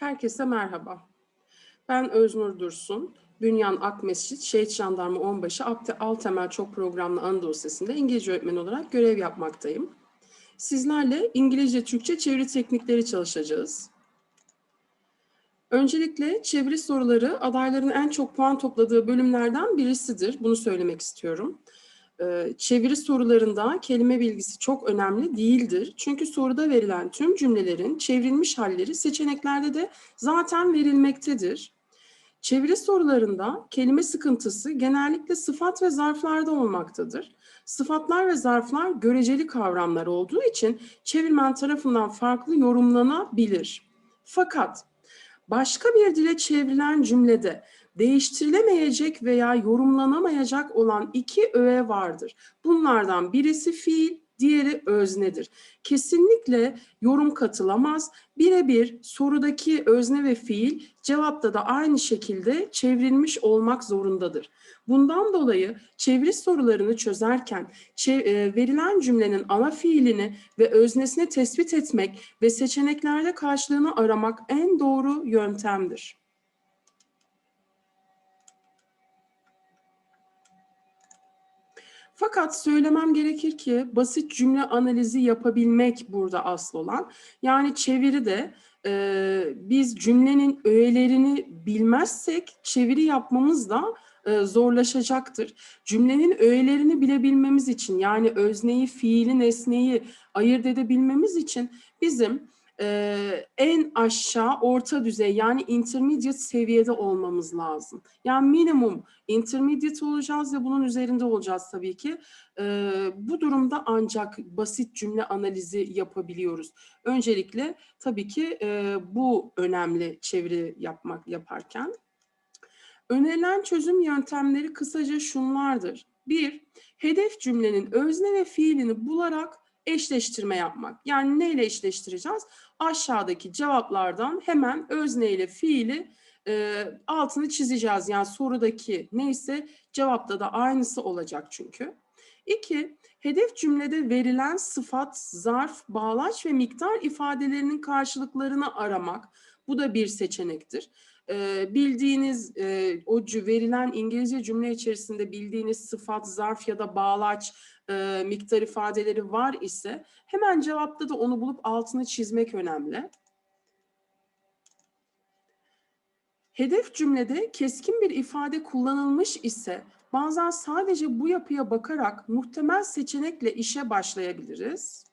Herkese merhaba. Ben Öznur Dursun. Bünyan Akmescit, Şehit Jandarma Onbaşı, Abdi Altemel Çok Programlı Anadolu İngilizce öğretmeni olarak görev yapmaktayım. Sizlerle İngilizce, Türkçe çeviri teknikleri çalışacağız. Öncelikle çeviri soruları adayların en çok puan topladığı bölümlerden birisidir. Bunu söylemek istiyorum. Ee, Çeviri sorularında kelime bilgisi çok önemli değildir. Çünkü soruda verilen tüm cümlelerin çevrilmiş halleri seçeneklerde de zaten verilmektedir. Çeviri sorularında kelime sıkıntısı genellikle sıfat ve zarflarda olmaktadır. Sıfatlar ve zarflar göreceli kavramlar olduğu için çevirmen tarafından farklı yorumlanabilir. Fakat başka bir dile çevrilen cümlede değiştirilemeyecek veya yorumlanamayacak olan iki öğe vardır. Bunlardan birisi fiil, diğeri öznedir. Kesinlikle yorum katılamaz. Birebir sorudaki özne ve fiil cevapta da aynı şekilde çevrilmiş olmak zorundadır. Bundan dolayı çeviri sorularını çözerken e, verilen cümlenin ana fiilini ve öznesini tespit etmek ve seçeneklerde karşılığını aramak en doğru yöntemdir. Fakat söylemem gerekir ki basit cümle analizi yapabilmek burada asıl olan. Yani çeviride e, biz cümlenin öğelerini bilmezsek çeviri yapmamız da e, zorlaşacaktır. Cümlenin öğelerini bilebilmemiz için yani özneyi, fiili, nesneyi ayırt edebilmemiz için bizim en aşağı orta düzey yani intermediate seviyede olmamız lazım. Yani minimum intermediate olacağız ve bunun üzerinde olacağız tabii ki. Bu durumda ancak basit cümle analizi yapabiliyoruz. Öncelikle tabii ki bu önemli çeviri yapmak yaparken. Önerilen çözüm yöntemleri kısaca şunlardır. Bir, hedef cümlenin özne ve fiilini bularak eşleştirme yapmak. Yani neyle eşleştireceğiz? Aşağıdaki cevaplardan hemen özne ile fiili e, altını çizeceğiz. Yani sorudaki neyse cevapta da aynısı olacak çünkü. İki, hedef cümlede verilen sıfat, zarf, bağlaç ve miktar ifadelerinin karşılıklarını aramak. Bu da bir seçenektir. Ee, bildiğiniz e, o verilen İngilizce cümle içerisinde bildiğiniz sıfat, zarf ya da bağlaç e, miktar ifadeleri var ise hemen cevapta da onu bulup altını çizmek önemli. Hedef cümlede keskin bir ifade kullanılmış ise bazen sadece bu yapıya bakarak muhtemel seçenekle işe başlayabiliriz.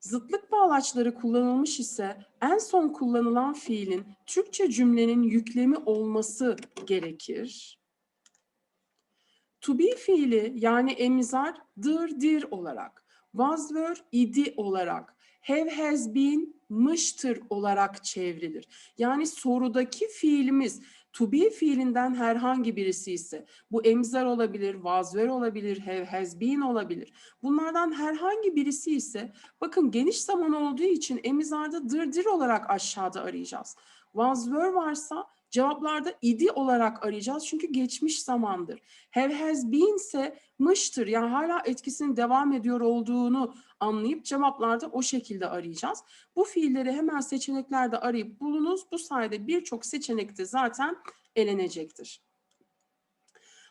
Zıtlık bağlaçları kullanılmış ise en son kullanılan fiilin Türkçe cümlenin yüklemi olması gerekir. To be fiili yani emizar dir olarak, was were idi olarak, have has been mıştır olarak çevrilir. Yani sorudaki fiilimiz to be fiilinden herhangi birisi ise bu emzar olabilir, was were olabilir, have has been olabilir. Bunlardan herhangi birisi ise bakın geniş zaman olduğu için emizarda dır dir olarak aşağıda arayacağız. Was were varsa cevaplarda idi olarak arayacağız çünkü geçmiş zamandır. Have has been ise mıştır yani hala etkisinin devam ediyor olduğunu anlayıp cevaplarda o şekilde arayacağız. Bu fiilleri hemen seçeneklerde arayıp bulunuz. Bu sayede birçok seçenekte zaten elenecektir.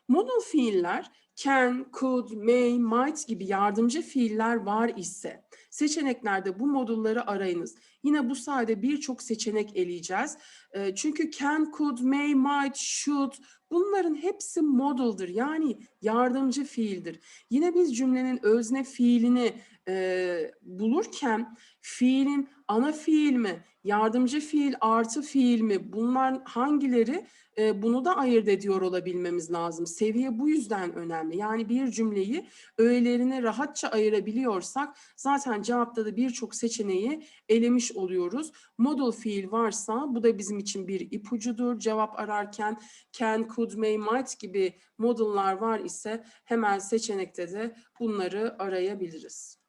Modal fiiller can, could, may, might gibi yardımcı fiiller var ise seçeneklerde bu modulları arayınız. Yine bu sayede birçok seçenek eleyeceğiz. Ee, Çünkü can, could, may, might, should bunların hepsi modaldır yani yardımcı fiildir. Yine biz cümlenin özne fiilini e, bulurken fiilin ana fiil mi, yardımcı fiil artı fiil mi bunlar hangileri e, bunu da ayırt ediyor olabilmemiz lazım. Seviye bu yüzden önemli. Yani bir cümleyi öğelerini rahatça ayırabiliyorsak zaten cevapta da birçok seçeneği elemiş oluyoruz. Modal fiil varsa bu da bizim için bir ipucudur. Cevap ararken can, could, may, might gibi modallar var ise hemen seçenekte de bunları arayabiliriz.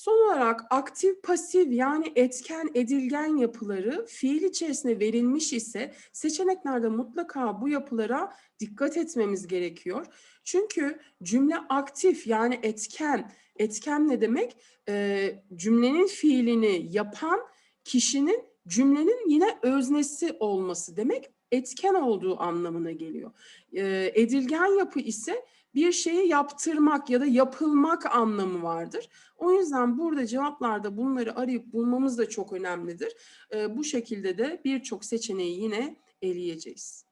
Son olarak aktif pasif yani etken edilgen yapıları fiil içerisinde verilmiş ise seçeneklerde mutlaka bu yapılara dikkat etmemiz gerekiyor. Çünkü cümle aktif yani etken, etken ne demek? Ee, cümlenin fiilini yapan kişinin cümlenin yine öznesi olması demek etken olduğu anlamına geliyor. Ee, edilgen yapı ise bir şeyi yaptırmak ya da yapılmak anlamı vardır. O yüzden burada cevaplarda bunları arayıp bulmamız da çok önemlidir. Ee, bu şekilde de birçok seçeneği yine eleyeceğiz.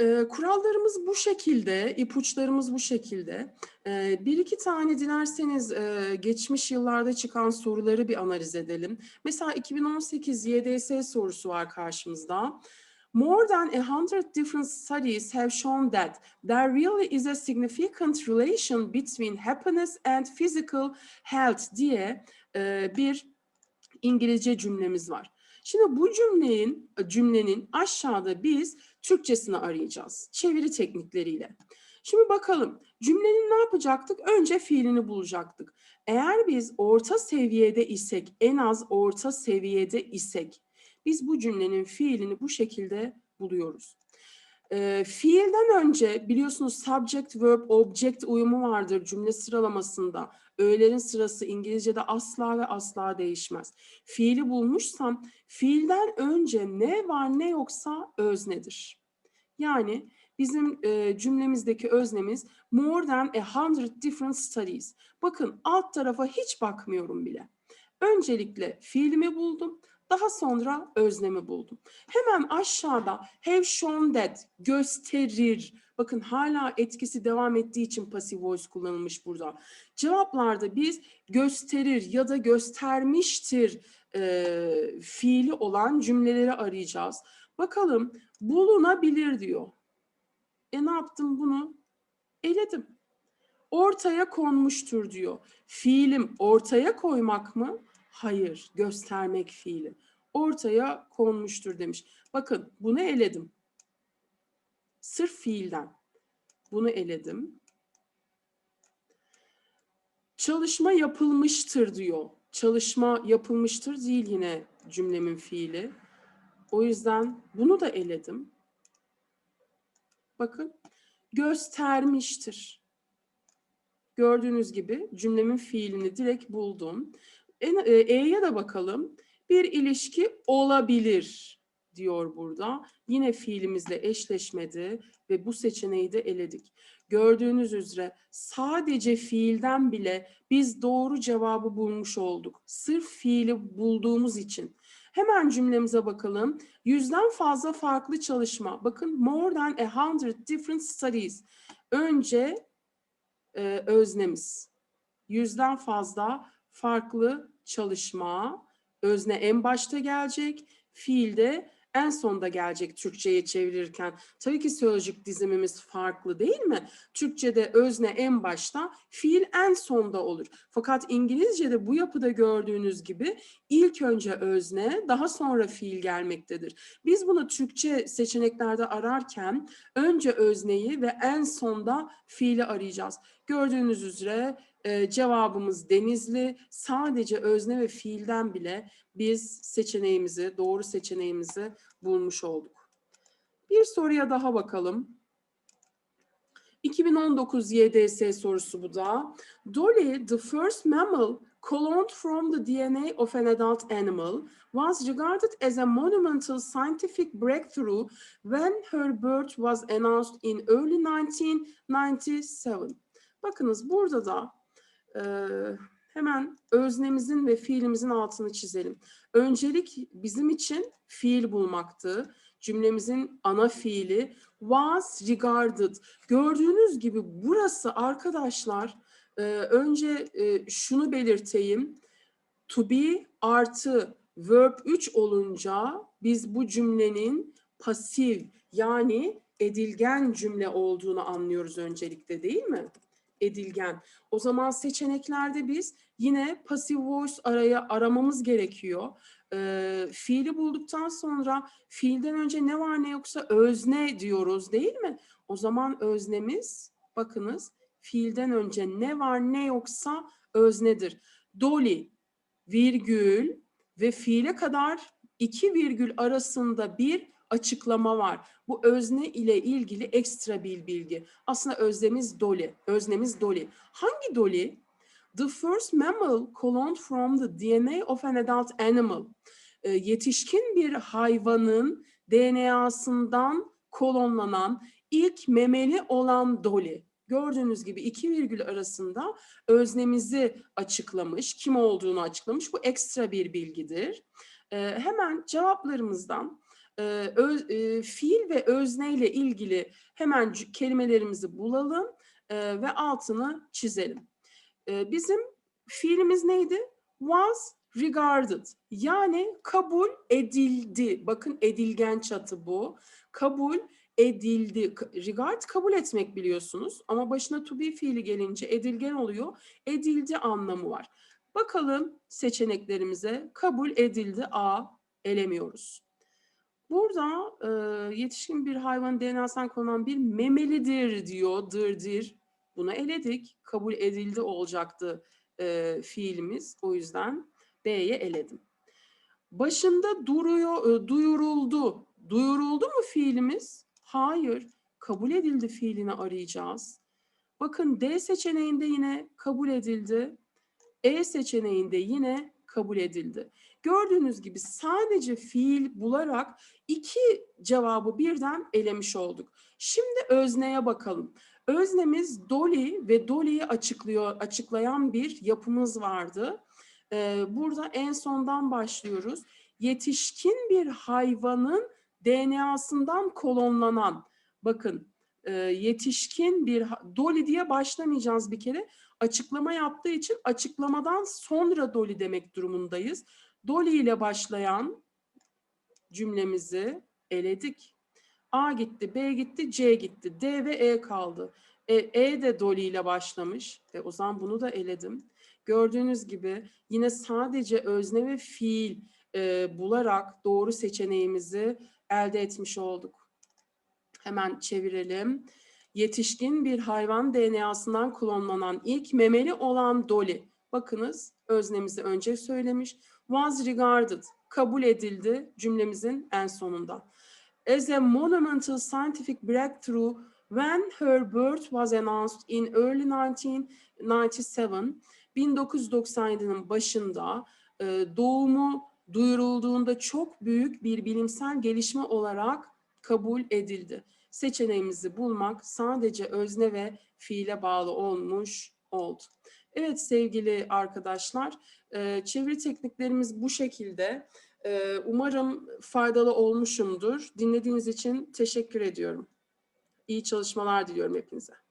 Ee, kurallarımız bu şekilde, ipuçlarımız bu şekilde. Ee, bir iki tane dilerseniz e, geçmiş yıllarda çıkan soruları bir analiz edelim. Mesela 2018 YDS sorusu var karşımızda. More than a hundred different studies have shown that there really is a significant relation between happiness and physical health diye e, bir İngilizce cümlemiz var. Şimdi bu cümlenin cümlenin aşağıda biz Türkçesini arayacağız. Çeviri teknikleriyle. Şimdi bakalım cümlenin ne yapacaktık? Önce fiilini bulacaktık. Eğer biz orta seviyede isek, en az orta seviyede isek, biz bu cümlenin fiilini bu şekilde buluyoruz. E, fiilden önce biliyorsunuz subject, verb, object uyumu vardır cümle sıralamasında. Öğelerin sırası İngilizce'de asla ve asla değişmez. Fiili bulmuşsam fiilden önce ne var ne yoksa öznedir. Yani bizim e, cümlemizdeki öznemiz more than a hundred different studies. Bakın alt tarafa hiç bakmıyorum bile. Öncelikle fiilimi buldum. Daha sonra öznemi buldum. Hemen aşağıda have shown that gösterir. Bakın hala etkisi devam ettiği için passive voice kullanılmış burada. Cevaplarda biz gösterir ya da göstermiştir e, fiili olan cümleleri arayacağız. Bakalım bulunabilir diyor. E ne yaptım bunu? Eledim. Ortaya konmuştur diyor. Fiilim ortaya koymak mı? Hayır, göstermek fiili. Ortaya konmuştur demiş. Bakın bunu eledim. Sırf fiilden. Bunu eledim. Çalışma yapılmıştır diyor. Çalışma yapılmıştır değil yine cümlemin fiili. O yüzden bunu da eledim. Bakın göstermiştir. Gördüğünüz gibi cümlemin fiilini direkt buldum. E, E'ye de bakalım. Bir ilişki olabilir diyor burada. Yine fiilimizle eşleşmedi ve bu seçeneği de eledik. Gördüğünüz üzere sadece fiilden bile biz doğru cevabı bulmuş olduk. Sırf fiili bulduğumuz için. Hemen cümlemize bakalım. Yüzden fazla farklı çalışma. Bakın more than a hundred different studies. Önce e, öznemiz. Yüzden fazla farklı çalışma. Özne en başta gelecek. Fiil de en sonda gelecek Türkçe'ye çevirirken. Tabii ki sözcük dizimimiz farklı değil mi? Türkçe'de özne en başta, fiil en sonda olur. Fakat İngilizce'de bu yapıda gördüğünüz gibi ilk önce özne, daha sonra fiil gelmektedir. Biz bunu Türkçe seçeneklerde ararken önce özneyi ve en sonda fiili arayacağız. Gördüğünüz üzere cevabımız Denizli. Sadece özne ve fiilden bile biz seçeneğimizi, doğru seçeneğimizi bulmuş olduk. Bir soruya daha bakalım. 2019 YDS sorusu bu da. Dolly, the first mammal cloned from the DNA of an adult animal, was regarded as a monumental scientific breakthrough when her birth was announced in early 1997. Bakınız burada da e, hemen öznemizin ve fiilimizin altını çizelim. Öncelik bizim için fiil bulmaktı. Cümlemizin ana fiili was regarded. Gördüğünüz gibi burası arkadaşlar e, önce e, şunu belirteyim. To be artı verb 3 olunca biz bu cümlenin pasif yani edilgen cümle olduğunu anlıyoruz öncelikle değil mi? Edilgen. O zaman seçeneklerde biz yine passive voice araya aramamız gerekiyor. Ee, fiili bulduktan sonra fiilden önce ne var ne yoksa özne diyoruz değil mi? O zaman öznemiz bakınız fiilden önce ne var ne yoksa öznedir. Dolly virgül ve fiile kadar iki virgül arasında bir açıklama var. Bu özne ile ilgili ekstra bir bilgi. Aslında öznemiz Dolly. Öznemiz Dolly. Hangi Dolly? The first mammal cloned from the DNA of an adult animal. E, yetişkin bir hayvanın DNA'sından klonlanan ilk memeli olan Dolly. Gördüğünüz gibi iki virgül arasında öznemizi açıklamış, kim olduğunu açıklamış. Bu ekstra bir bilgidir. E, hemen cevaplarımızdan e, öz, e, fiil ve özneyle ilgili hemen kelimelerimizi bulalım e, ve altını çizelim. E, bizim fiilimiz neydi? Was regarded yani kabul edildi. Bakın edilgen çatı bu. Kabul edildi. Regard kabul etmek biliyorsunuz ama başına to be fiili gelince edilgen oluyor. Edildi anlamı var. Bakalım seçeneklerimize kabul edildi A elemiyoruz. Burada e, yetişkin bir hayvanın DNA'sından konulan bir memelidir diyor, dırdır. Bunu eledik. Kabul edildi olacaktı e, fiilimiz. O yüzden B'ye eledim. Başında duruyor, e, duyuruldu. Duyuruldu mu fiilimiz? Hayır. Kabul edildi fiilini arayacağız. Bakın D seçeneğinde yine kabul edildi. E seçeneğinde yine kabul edildi. Gördüğünüz gibi sadece fiil bularak iki cevabı birden elemiş olduk. Şimdi özneye bakalım. Öznemiz Dolly ve Dolly'yi açıklıyor, açıklayan bir yapımız vardı. Ee, burada en sondan başlıyoruz. Yetişkin bir hayvanın DNA'sından kolonlanan, bakın e, yetişkin bir, Dolly diye başlamayacağız bir kere. Açıklama yaptığı için açıklamadan sonra Dolly demek durumundayız. Dolly ile başlayan cümlemizi eledik. A gitti, B gitti, C gitti. D ve E kaldı. E, e de Dolly ile başlamış. E, o zaman bunu da eledim. Gördüğünüz gibi yine sadece özne ve fiil e, bularak doğru seçeneğimizi elde etmiş olduk. Hemen çevirelim. Yetişkin bir hayvan DNA'sından klonlanan ilk memeli olan Dolly. Bakınız öznemizi önce söylemiş. Was regarded, kabul edildi cümlemizin en sonunda. As a monumental scientific breakthrough when her birth was announced in early 1997, 1997'nin başında e, doğumu duyurulduğunda çok büyük bir bilimsel gelişme olarak kabul edildi. Seçeneğimizi bulmak sadece özne ve fiile bağlı olmuş oldu. Evet sevgili arkadaşlar, e, çeviri tekniklerimiz bu şekilde. E, umarım faydalı olmuşumdur. Dinlediğiniz için teşekkür ediyorum. İyi çalışmalar diliyorum hepinize.